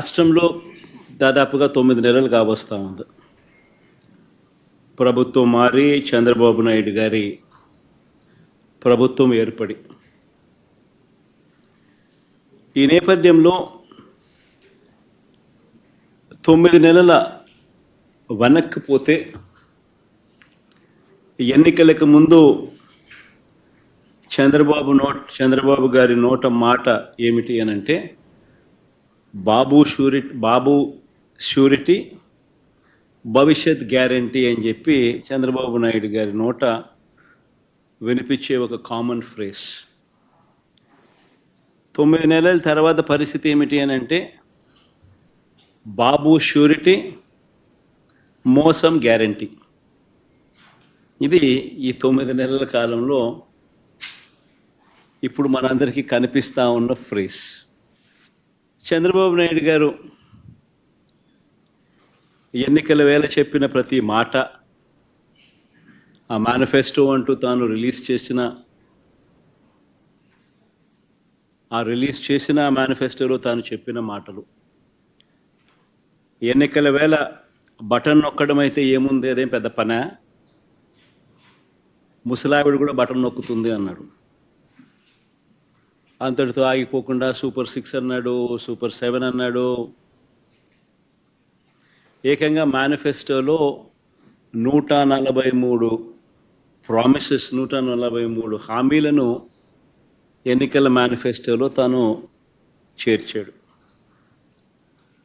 రాష్ట్రంలో దాదాపుగా తొమ్మిది నెలలు కావస్తా ఉంది. ప్రభుత్వం మారి చంద్రబాబు నాయుడు గారి ప్రభుత్వం ఏర్పడి. ఈ నేపథ్యంలో తొమ్మిది నెలల వెనక్కిపోతే ఎన్నికలకు ముందు చంద్రబాబు నోట్ చంద్రబాబు గారి నోట మాట ఏమిటి అని అంటే బాబు షూరి బాబు షూరిటీ భవిష్యత్ గ్యారంటీ అని చెప్పి చంద్రబాబు నాయుడు గారి నోట వినిపించే ఒక కామన్ ఫ్రేస్ తొమ్మిది నెలల తర్వాత పరిస్థితి ఏమిటి అని అంటే బాబు షూరిటీ మోసం గ్యారంటీ. ఇది ఈ తొమ్మిది నెలల కాలంలో ఇప్పుడు మనందరికీ కనిపిస్తూ ఉన్న ఫ్రేస్ చంద్రబాబు నాయుడు గారు ఎన్నికల వేళ చెప్పిన ప్రతి మాట ఆ మేనిఫెస్టో అంటూ తాను రిలీజ్ చేసిన ఆ రిలీజ్ చేసిన మేనిఫెస్టోలో తాను చెప్పిన మాటలు. ఎన్నికల వేళ బటన్ నొక్కడం అయితే ఏముంది అదేం పెద్ద పనే? ముసలావిడ కూడా బటన్ నొక్కుతుంది అన్నాడు. అంతటితో ఆగిపోకుండా సూపర్ సిక్స్ అన్నాడు సూపర్ సెవెన్ అన్నాడు. ఏకంగా మేనిఫెస్టోలో నూట నలభై మూడు ప్రామిసెస్ నూట నలభై మూడు హామీలను ఎన్నికల మేనిఫెస్టోలో తాను చేర్చాడు.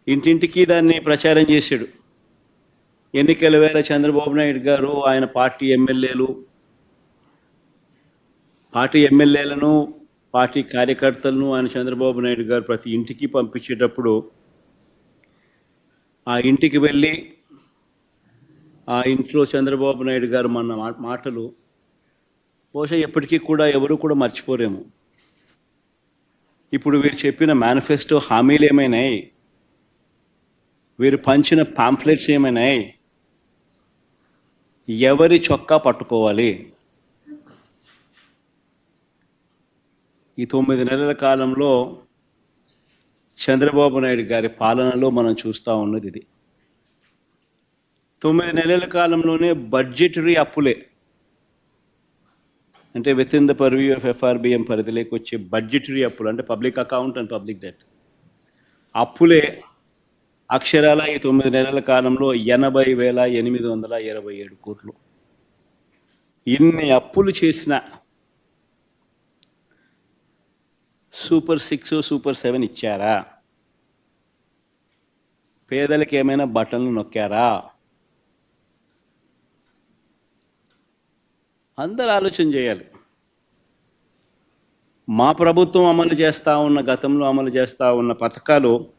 ఇంటింటికి దాన్ని ప్రచారం చేశాడు. ఎన్నికల వేళ చంద్రబాబు నాయుడు గారు ఆయన పార్టీ ఎమ్మెల్యేలు పార్టీ ఎమ్మెల్యేలను పార్టీ కార్యకర్తలను ఆయన చంద్రబాబు నాయుడు గారు ప్రతి ఇంటికి పంపించేటప్పుడు ఆ ఇంటికి వెళ్ళి ఆ ఇంట్లో చంద్రబాబు నాయుడు గారు మన మా- మాటలు బహుశా ఎప్పటికీ కూడా ఎవరు కూడా మర్చిపోలేము ఇప్పుడు వీరు చెప్పిన మేనిఫెస్టో హామీలు ఏమైనాయి? వీరు పంచిన పాంఫ్లెట్స్ ఏమైనాయి? ఎవరి చొక్కా పట్టుకోవాలి? ఈ తొమ్మిది నెలల కాలంలో చంద్రబాబు నాయుడు గారి పాలనలో మనం చూస్తూ ఉన్నది ఇది. తొమ్మిది నెలల కాలంలోనే బడ్జెటరీ అప్పులే. అంటే within the purview of FRBM పరిధిలోకి వచ్చే బడ్జెటరీ అప్పులు అంటే public account and public debt. అప్పులే అక్షరాల ఈ తొమ్మిది నెలల కాలంలో ఎనభై వేల ఎనిమిది వందల ఇరవై ఏడు కోట్లు. ఇన్ని అప్పులు చేసిన సూపర్ సిక్స్ సూపర్ సెవెన్ ఇచ్చారా? పేదలకు ఏమైనా బటన్లు నొక్కారా? అందరు ఆలోచన చేయాలి. మా ప్రభుత్వం అమలు చేస్తూ ఉన్న గతంలో అమలు చేస్తూ ఉన్న పథకాలు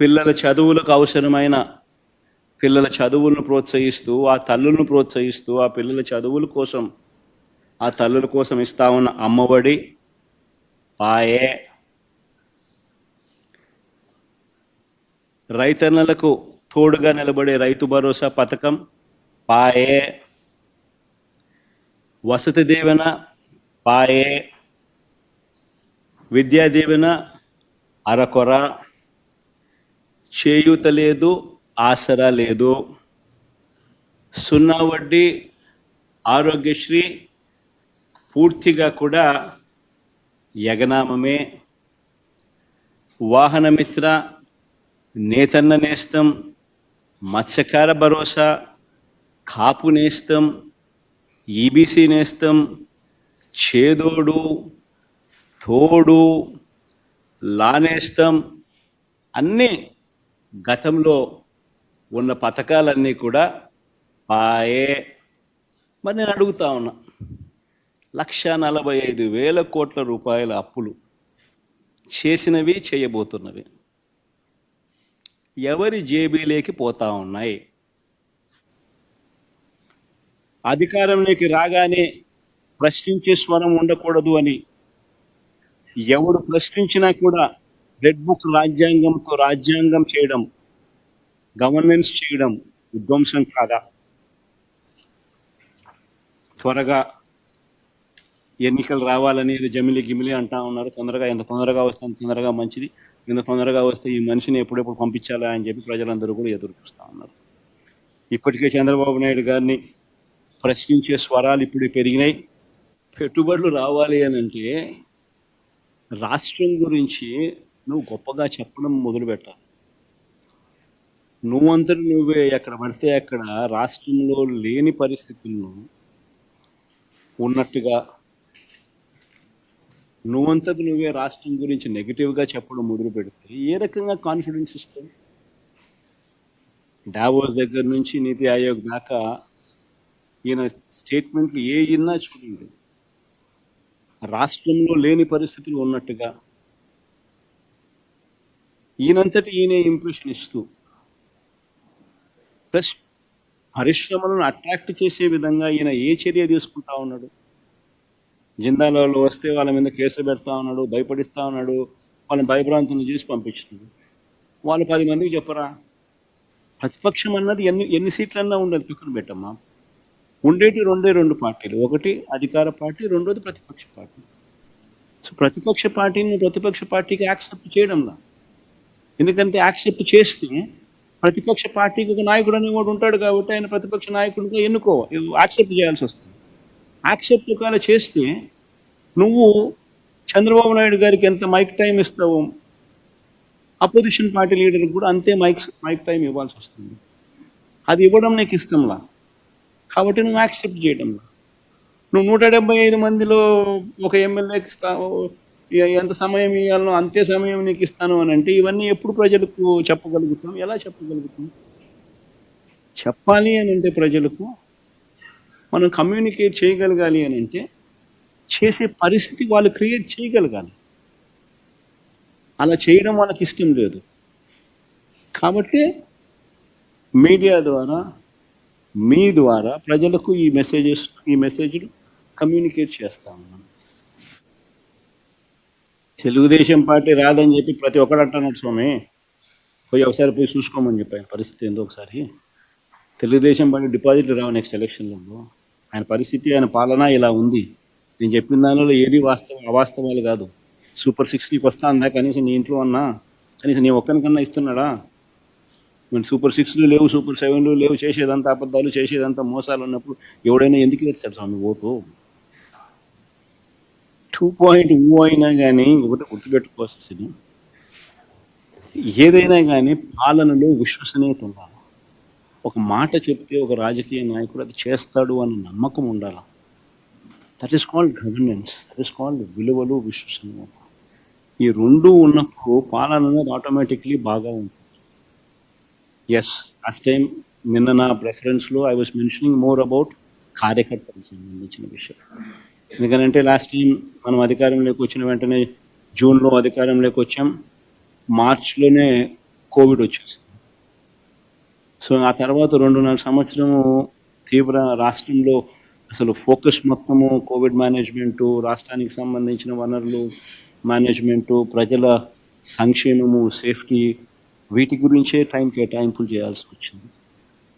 పిల్లల చదువులకు అవసరమైన పిల్లల చదువులను ప్రోత్సహిస్తూ ఆ తల్లులను ప్రోత్సహిస్తూ ఆ పిల్లల చదువుల కోసం ఆ తల్లుల కోసం ఇస్తా ఉన్న అమ్మఒడి పాయే రైతన్నలకు తోడుగా నిలబడే రైతు భరోసా పథకం పాయే వసతి దీవెన పాయే విద్యా దీవెన అరకొర. చేయూత లేదు ఆసరా లేదు. సున్నా వడ్డీ ఆరోగ్యశ్రీ పూర్తిగా కూడా యగనామమే వాహనమిత్ర నేతన్న నేస్తం మత్స్యకార భరోసా కాపు నేస్తం ఈబీసీ నేస్తం చేదోడు తోడు లానేస్తం అన్నీ గతంలో ఉన్న పథకాలన్నీ కూడా పాయే మరి నేను అడుగుతా ఉన్నా లక్ష నలభై ఐదు వేల కోట్ల రూపాయల అప్పులు చేసినవి చేయబోతున్నవి. ఎవరి జేబీలోకి పోతా ఉన్నాయి? అధికారంలోకి రాగానే ప్రశ్నించే స్వరం ఉండకూడదు అని ఎవడు ప్రశ్నించినా కూడా రెడ్ బుక్ రాజ్యాంగంతో రాజ్యాంగం చేయడం గవర్నెన్స్ చేయడం విధ్వంసం కాదా? త్వరగా ఎన్నికలు రావాలని జమిలి గిమిలి అంటా ఉన్నారు. తొందరగా ఎంత తొందరగా వస్తే అంత తొందరగా మంచిది. ఇంత తొందరగా వస్తే ఈ మనిషిని ఎప్పుడెప్పుడు పంపించాలా అని చెప్పి ప్రజలందరూ కూడా ఎదురు చూస్తూ ఉన్నారు. ఇప్పటికే చంద్రబాబు నాయుడు గారిని ప్రశ్నించే స్వరాలు ఇప్పుడు పెరిగినాయి. పెట్టుబడులు రావాలి అని అంటే రాష్ట్రం గురించి నువ్వు గొప్పగా చెప్పడం మొదలుపెట్టాలి నువ్వంతటి నువ్వే ఎక్కడ పడితే అక్కడ రాష్ట్రంలో లేని పరిస్థితులను ఉన్నట్టుగా నువ్వంతకు నువ్వే రాష్ట్రం గురించి నెగిటివ్గా చెప్పడం మొదలు పెడితే ఏ రకంగా కాన్ఫిడెన్స్ ఇస్తావు? డావోస్ దగ్గర నుంచి నీతి ఆయోగ్ దాకా ఈయన స్టేట్మెంట్లు ఏ ఇన్నా చూడండి. రాష్ట్రంలో లేని పరిస్థితులు ఉన్నట్టుగా ఈయనంతటి ఈయనే ఇంప్రెషన్ ఇస్తూ ప్లస్ పరిశ్రమలను అట్రాక్ట్ చేసే విధంగా ఈయన ఏ చర్య తీసుకుంటా ఉన్నాడు? జిందాలలో వస్తే వాళ్ళ మీద కేసులు పెడతా ఉన్నాడు భయపడిస్తా ఉన్నాడు వాళ్ళని భయభ్రాంతులు చేసి పంపించినాడు. వాళ్ళు పది మందికి చెప్పరా? ప్రతిపక్షం అన్నది ఎన్ని ఎన్ని సీట్లన్నా ఉండదు పక్కన పెట్టమ్మా. ఉండేటి రెండే రెండు పార్టీలు. ఒకటి అధికార పార్టీ రెండోది ప్రతిపక్ష పార్టీ. సో ప్రతిపక్ష పార్టీని ప్రతిపక్ష పార్టీకి యాక్సెప్ట్ చేయడంలా. ఎందుకంటే యాక్సెప్ట్ చేస్తే ప్రతిపక్ష పార్టీకి ఒక నాయకుడు అనేవాడు ఉంటాడు కాబట్టి ఆయన ప్రతిపక్ష నాయకుడిగా ఎన్నుకో యాక్సెప్ట్ చేయాల్సి వస్తుంది. యాక్సెప్ట్ ఒకవేళ చేస్తే నువ్వు చంద్రబాబు నాయుడు గారికి ఎంత మైక్ టైం ఇస్తావో అపోజిషన్ పార్టీ లీడర్కి కూడా అంతే మైక్ మైక్ టైం ఇవ్వాల్సి వస్తుంది. అది ఇవ్వడం నీకు ఇష్టంలా? కాబట్టి నువ్వు యాక్సెప్ట్ చేయడంలా? నువ్వు నూట డెబ్బై ఐదు మందిలో ఒక ఎమ్మెల్యేకి ఇస్తావు ఎంత సమయం ఇవ్వాలనో అంతే సమయం నీకు ఇస్తాను అని అంటే ఇవన్నీ ఎప్పుడు ప్రజలకు చెప్పగలుగుతాం? ఎలా చెప్పగలుగుతాం? చెప్పాలి అని అంటే ప్రజలకు మనం కమ్యూనికేట్ చేయగలగాలి అని అంటే చేసే పరిస్థితి వాళ్ళు క్రియేట్ చేయగలగాలి. అలా చేయడం వాళ్ళకి ఇష్టం లేదు. కాబట్టి మీడియా ద్వారా మీ ద్వారా ప్రజలకు ఈ మెసేజెస్ ఈ మెసేజ్లు కమ్యూనికేట్ చేస్తాము మనం. తెలుగుదేశం పార్టీ రాదని చెప్పి ప్రతి ఒక్కడు అంటున్నాడు స్వామి. పోయి ఒకసారి పోయి చూసుకోమని చెప్పాను. పరిస్థితి ఏందో ఒకసారి. తెలుగుదేశం పార్టీ డిపాజిట్లు రావు నెక్స్ట్ ఎలక్షన్లలో ఆయన పరిస్థితి ఆయన పాలన ఇలా ఉంది. నేను చెప్పిన దానిలో ఏది వాస్తవం అవాస్తవాలు కాదు. సూపర్ సిక్స్ నీకు వస్తా అందా కనీసం నీ ఇంట్లో అన్నా కనీసం నీ ఒక్కరికన్నా ఇస్తున్నాడా? మరి సూపర్ సిక్స్లు లేవు సూపర్ సెవెన్లు లేవు చేసేదంతా అబద్ధాలు చేసేదంతా మోసాలు ఉన్నప్పుడు ఎవడైనా ఎందుకు తెస్తాడు స్వామి ఓటు? టూ పాయింట్ ఓ అయినా కానీ ఒకటి గుర్తుపెట్టుకోవాల్సింది. ఏదైనా కానీ పాలనలో విశ్వసనీయత ఉండాలి. ఒక మాట చెప్తే ఒక రాజకీయ నాయకుడు అది చేస్తాడు అన్న నమ్మకం ఉండాలి? That is called governance that is called విలువలు విశ్వసనీయత. ఈ రెండు ఉన్నప్పుడు పాలన అనేది ఆటోమేటిక్లీ బాగా ఉంటుంది. ఎస్ లాస్ట్ టైం నిన్న నా ప్రెఫరెన్స్లో I was mentioning more about కార్యకర్తలకు సంబంధించిన విషయం. ఎందుకంటే లాస్ట్ టైం మనం అధికారంలోకి వచ్చిన వెంటనే జూన్లో అధికారంలోకి వచ్చాం. మార్చ్లోనే కోవిడ్ వచ్చేసింది. సో ఆ తర్వాత రెండున్నర సంవత్సరము తీవ్ర రాష్ట్రంలో అసలు ఫోకస్ మొత్తము కోవిడ్ మేనేజ్మెంటు రాష్ట్రానికి సంబంధించిన వనరులు మేనేజ్మెంటు ప్రజల సంక్షేమము సేఫ్టీ వీటి గురించే టైం కేటాయింపులు చేయాల్సి వచ్చింది.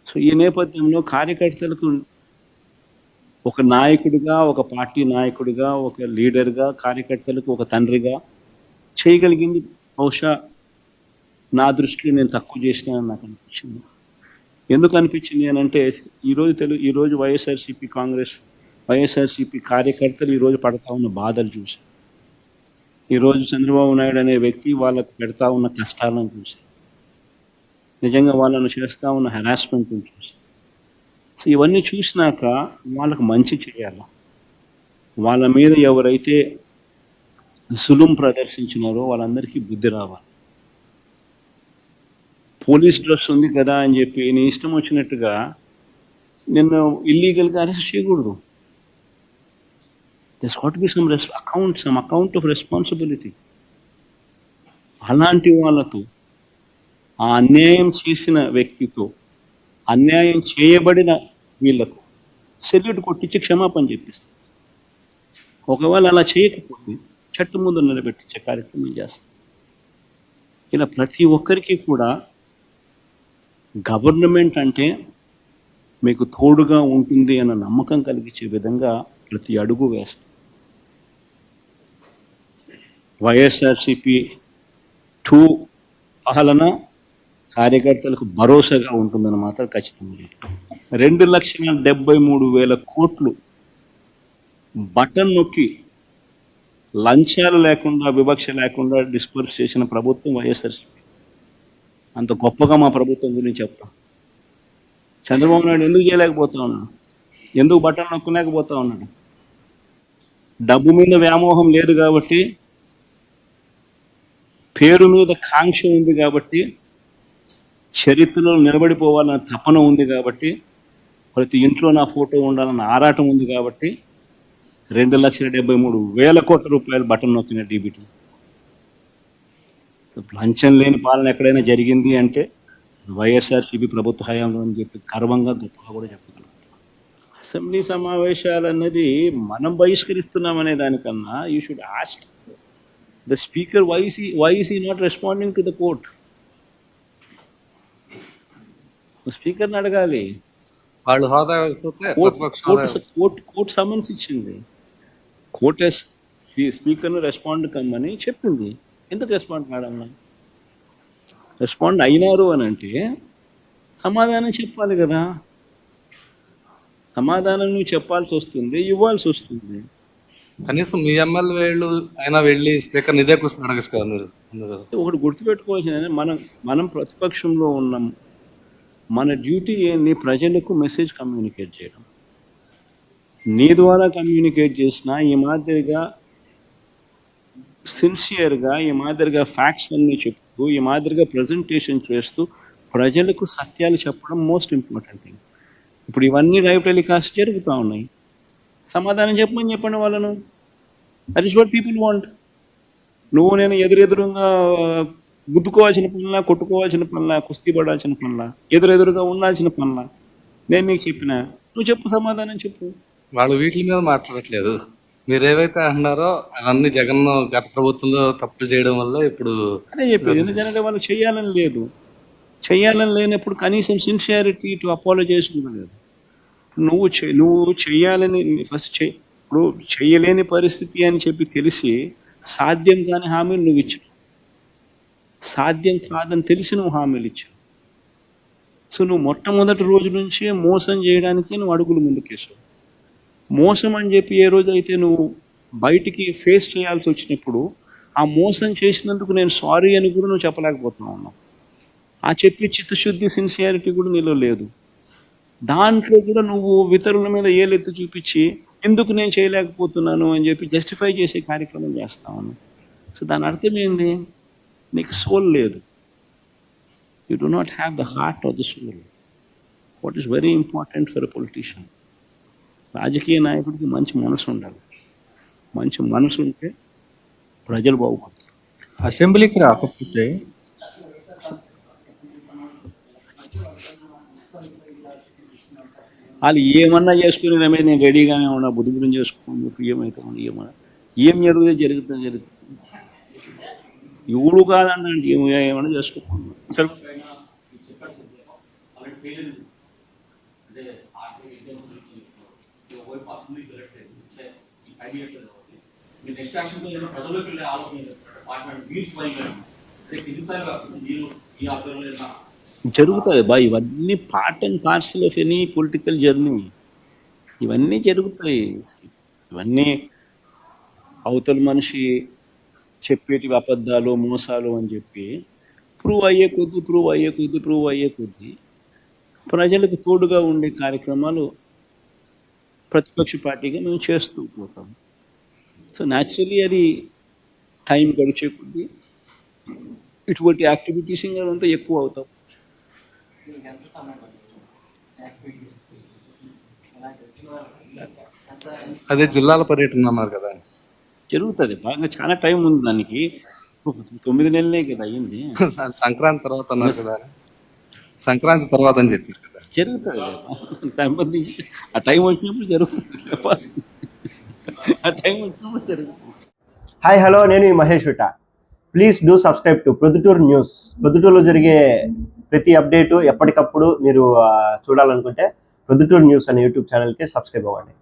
సో ఈ నేపథ్యంలో కార్యకర్తలకు ఒక నాయకుడిగా ఒక పార్టీ నాయకుడిగా ఒక లీడర్గా కార్యకర్తలకు ఒక తండ్రిగా చేయగలిగింది బహుశా నా దృష్టిలో నేను తక్కువ చేసిన నాకు అనిపించింది. ఎందుకు అనిపించింది అని అంటే ఈరోజు తెలుగు ఈరోజు వైఎస్ఆర్సీపీ కాంగ్రెస్ వైఎస్ఆర్సీపీ కార్యకర్తలు ఈరోజు పడతా ఉన్న బాధలు చూసి ఈరోజు చంద్రబాబు నాయుడు అనే వ్యక్తి వాళ్ళకు పెడతా ఉన్న కష్టాలను చూసి నిజంగా వాళ్ళను చేస్తూ ఉన్న హెరాస్మెంట్ని చూసి సో ఇవన్నీ చూసినాక వాళ్ళకు మంచి చేయాలి? వాళ్ళ మీద ఎవరైతే సులుం ప్రదర్శించినారో వాళ్ళందరికీ బుద్ధి రావాలి. పోలీస్ డ్రెస్ ఉంది కదా అని చెప్పి నీ ఇష్టం వచ్చినట్టుగా నిన్ను ఇల్లీగల్గా అరెస్ట్ చేయకూడదు. Thus got be some res account some account of responsibility అలాంటి వాళ్ళతో ఆ అన్యాయం చేసిన వ్యక్తితో అన్యాయం చేయబడిన వీళ్ళకు సెల్యూట్ కొట్టించి క్షమాపణ చెప్పిస్తాం. ఒకవేళ అలా చేయకపోతే చట్టం ముందు నిలబెట్టించే కార్యక్రమం చేస్తాం. ఇలా ప్రతి ఒక్కరికి కూడా గవర్నమెంట్ అంటే మీకు తోడుగా ఉంటుంది అన్న నమ్మకం కలిగించే విధంగా ప్రతి అడుగు వేస్తాం. వైఎస్ఆర్సిపి టూ పాలన కార్యకర్తలకు భరోసాగా ఉంటుందని మాత్రం ఖచ్చితంగా రెండు లక్షల డెబ్బై మూడు వేల కోట్లు బటన్ నొక్కి లంచాలు లేకుండా వివక్ష లేకుండా డిస్పర్స్ చేసిన ప్రభుత్వం వైఎస్ఆర్సీపీ. అంత గొప్పగా మా ప్రభుత్వం గురించి చెప్తాం. చంద్రబాబు నాయుడు ఎందుకు చేయలేకపోతా ఉన్నాడు? ఎందుకు బట్టలు నొక్కలేకపోతా ఉన్నాడు? డబ్బు మీద వ్యామోహం లేదు కాబట్టి పేరు మీద కాంక్ష ఉంది కాబట్టి చరిత్రలో నిలబడిపోవాలన్న తపన ఉంది కాబట్టి ప్రతి ఇంట్లో నా ఫోటో ఉండాలన్న ఆరాటం ఉంది కాబట్టి రెండు లక్షల డెబ్బై మూడు వేల కోట్ల రూపాయలు బటన్ నొక్కిన డీబీటీ. లంచం లేని పాలన ఎక్కడైనా జరిగింది అంటే వైఎస్ఆర్సీపీ ప్రభుత్వ హయాంలో అని చెప్పి గర్వంగా గొప్పగా కూడా చెప్పగలుగుతాం అసెంబ్లీ సమావేశాలు అన్నది మనం బహిష్కరిస్తున్నామనే దానికన్నా you should ask the speaker YC YC not responding to the court స్పీకర్ని అడగాలి. వాళ్ళు హోదా కోర్టు కోర్టు సమన్స్ ఇచ్చింది. కోర్టు స్పీకర్ను రెస్పాండ్ కమ్మని చెప్పింది. ఎందుకు రెస్పాండ్ కాడన్నా రెస్పాండ్ అయినారు అని అంటే సమాధానం చెప్పాలి కదా. సమాధానం నువ్వు చెప్పాల్సి వస్తుంది ఇవ్వాల్సి వస్తుంది. కనీసం మీ ఎమ్మెల్యే అయినా వెళ్ళి స్పీకర్ ఇదే క్వశ్చన్ అడగచ్చు కదా మీరు. అందుకు ఒకటి గుర్తుపెట్టుకోవాల్సింది మనం మనం ప్రతిపక్షంలో ఉన్నాం. మన డ్యూటీ ఏంది? ప్రజలకు మెసేజ్ కమ్యూనికేట్ చేయడం. నీ ద్వారా కమ్యూనికేట్ చేసిన ఈ మాదిరిగా సిన్సియర్గా ఈ మాదిరిగా ఫ్యాక్ట్స్ అన్నీ చెప్తూ ఈ మాదిరిగా ప్రజెంటేషన్ చేస్తూ ప్రజలకు సత్యాలు చెప్పడం మోస్ట్ ఇంపార్టెంట్ థింగ్ ఇప్పుడు ఇవన్నీ లైవ్ టెలికాస్ట్ జరుగుతూ ఉన్నాయి. సమాధానం చెప్పమని చెప్పండి వాళ్ళను. That is what people want నువ్వు నేను ఎదురెదురుగా గుద్దుకోవాల్సిన పనులా కొట్టుకోవాల్సిన పనులా కుస్తీ పడాల్సిన పనులా ఎదురెదురుగా ఉండాల్సిన పనులా? నేను నీకు చెప్పిన. నువ్వు చెప్పు సమాధానం చెప్పు. వాళ్ళు వీటి మీద మాట్లాడట్లేదు. మీరు ఏవైతే అంటున్నారో అవన్నీ జగన్ గత ప్రభుత్వంలో తప్పులు చేయడం వల్ల ఇప్పుడు అదే చెప్పేది ఎందుకంటే వాళ్ళు చేయాలని లేదు. చేయాలని లేనప్పుడు కనీసం సిన్సియారిటీ టు అపాలజైజ్ లేదు. నువ్వు చే నువ్వు చేయాలని ఫస్ట్ చే ఇప్పుడు చేయలేని పరిస్థితి అని చెప్పి తెలిసి సాధ్యం కాని హామీలు నువ్వు ఇచ్చావు సాధ్యం కాదని తెలిసి నువ్వు హామీలు ఇచ్చావు సో నువ్వు మొట్టమొదటి రోజు నుంచే మోసం చేయడానికి నువ్వు అడుగులు ముందుకేసావు. మోసం అని చెప్పి ఏ రోజు అయితే నువ్వు బయటికి ఫేస్ చేయాల్సి వచ్చినప్పుడు ఆ మోసం చేసినందుకు నేను సారీ అని కూడా నువ్వు చెప్పలేకపోతున్నా ఉన్నావు ఆ చెప్పి చిత్తశుద్ధి సిన్సియారిటీ కూడా నీలో లేదు. దాంట్లో కూడా నువ్వు ఇతరుల మీద ఏలెత్తి చూపించి ఎందుకు నేను చేయలేకపోతున్నాను? అని చెప్పి జస్టిఫై చేసే కార్యక్రమం చేస్తా సో దాని అర్థం ఏంది? నీకు సోల్ లేదు. You do not have the heart of the soul what is very important for a politician రాజకీయ నాయకుడికి మంచి మనసు ఉండాలి. మంచి మనసు ఉంటే ప్రజలు బాగుపడతారు. అసెంబ్లీకి రాకపోతే వాళ్ళు ఏమన్నా చేసుకుని రమేష్ నేను రెడీగానే ఉన్నా బుద్ధి గురించి చేసుకోండి చెప్పి ఏమైతే ఉన్నా ఏమన్నా. ఏం జరుగుతుంది జరుగుతుంది జరుగుతుంది. ఎవడు కాదన్న అంటే ఏం మీరు ఈ ఆధ్వర్యంలో జరుగుతుంది బా ఇవన్నీ part and parcel of any political journey ఇవన్నీ జరుగుతాయి. ఇవన్నీ అవతల మనిషి చెప్పేటివి అబద్ధాలు మోసాలు అని చెప్పి ప్రూవ్ అయ్యే కొద్దీ ప్రూవ్ అయ్యే కొద్దీ ప్రూవ్ అయ్యే కొద్దీ ప్రజలకు తోడుగా ఉండే కార్యక్రమాలు ప్రతిపక్ష పార్టీగా మేము చేస్తూ పోతాం. సో న్యాచురలీ అది టైం గడిచే కొద్దీ ఇటువంటి యాక్టివిటీస్ అంతా ఎక్కువ అవుతాం. అదే జిల్లాల పర్యటన అన్నారు కదా. జరుగుతుంది. బాగా చాలా టైం ఉంది దానికి. తొమ్మిది నెలలే కదా అయ్యింది. సంక్రాంతి తర్వాత అన్నారు కదా. సంక్రాంతి తర్వాత అని చెప్పారు జరుగుతుంది సంబంధించి ఆ టైం వచ్చినప్పుడు జరుగుతుంది ఆ టైం వచ్చినప్పుడు జరుగుతుంది. హాయ్ హలో నేను Mahesh Vita. Please do subscribe to Proddatur news ప్రొద్దుటూరులో జరిగే ప్రతి అప్డేటు ఎప్పటికప్పుడు మీరు చూడాలనుకుంటే ప్రొద్దుటూరు న్యూస్ అనే యూట్యూబ్ ఛానల్కి సబ్స్క్రైబ్ అవ్వండి.